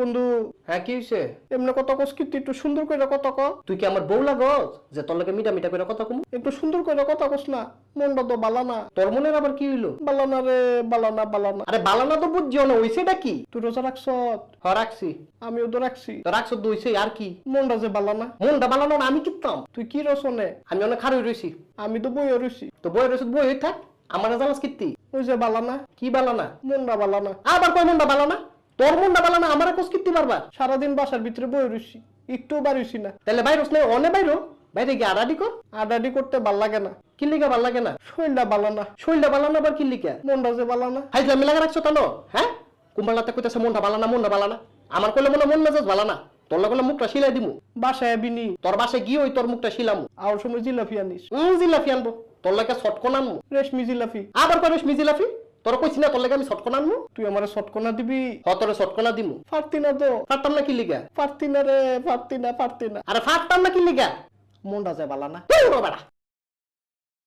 বন্ধু। হ্যাঁ কি হইছে? এমনি কথা কস কিন্তু একটু সুন্দর করে কথা ক। তুই কি আমার বউ লাগস? যে তোর লাগে মিটা মিটা করে কথা কমু? একটু সুন্দর করে কথা কস না। মনটা তো বালানা তোর মনের আবার কি হইল? বালানা রে বালানা বালানা আরে বালানা তো বুঝছিও না হইছেটা কি? তুই রোজা রাখছ হ রাখছি। আমিও তো রাখছি। তো রাখছ দইছে আর কি? মনটা যে বালানা মনটা বালানো না আমি কিতাম। তুই কি রসনে? আমি অনেক খারই রইছি। আমি তো বইও রইছি। তো বই রইছ বই থাক। আমার জানাস কিত্তি। ওই যে বালানা কি বালানা মনটা বালানা আবার কয় মনটা বালানা তোর মনটা বালানা আমার কোস কিত্তি পারবা সারাদিন বাসার ভিতরে বই রইছি একটু বাড়িছি না। তাহলে বাইরস নাই অনে বাইরো বাইরে গিয়ে আড়াডি কর। আডাডি করতে ভালো লাগে না। কিল্লিকা ভালো লাগে না? শরীরটা বালানা শরীরটা বালানা আবার কিল্লিকা মনটা যে বালানা হাইজলা মিলাগা রাখছো তানো হ্যাঁ? কুম্বালাতে কইতেছে মনটা বালানা মনটা বালানা আমার কইলে মনে মন মেজাজ বালানা তোর লাগে মুখটা সিলাই দিমু। বাসায় বিনি তোর বাসে গিয়ে ওই তোর মুখটা শিলামু। আর সময় জিলাফি আনিস। উম জিলাফি আনব। তোর লাগে ছটকন আনমু রেশমি জিলাপি। আবার করিস মিজিলাফি তোর কইছি না তোর লাগে আমি ছটকন আনমু? তুই আমার সটকনা দিবি? হ তোর ছটকনা দিমু। পারতি না তো। ফাটতাম না কি লিগা? পারতি না রে পারতি না পারতি না। আরে ফাটতাম না কি লিগা? মনটা যে বালানা তুই বেড়া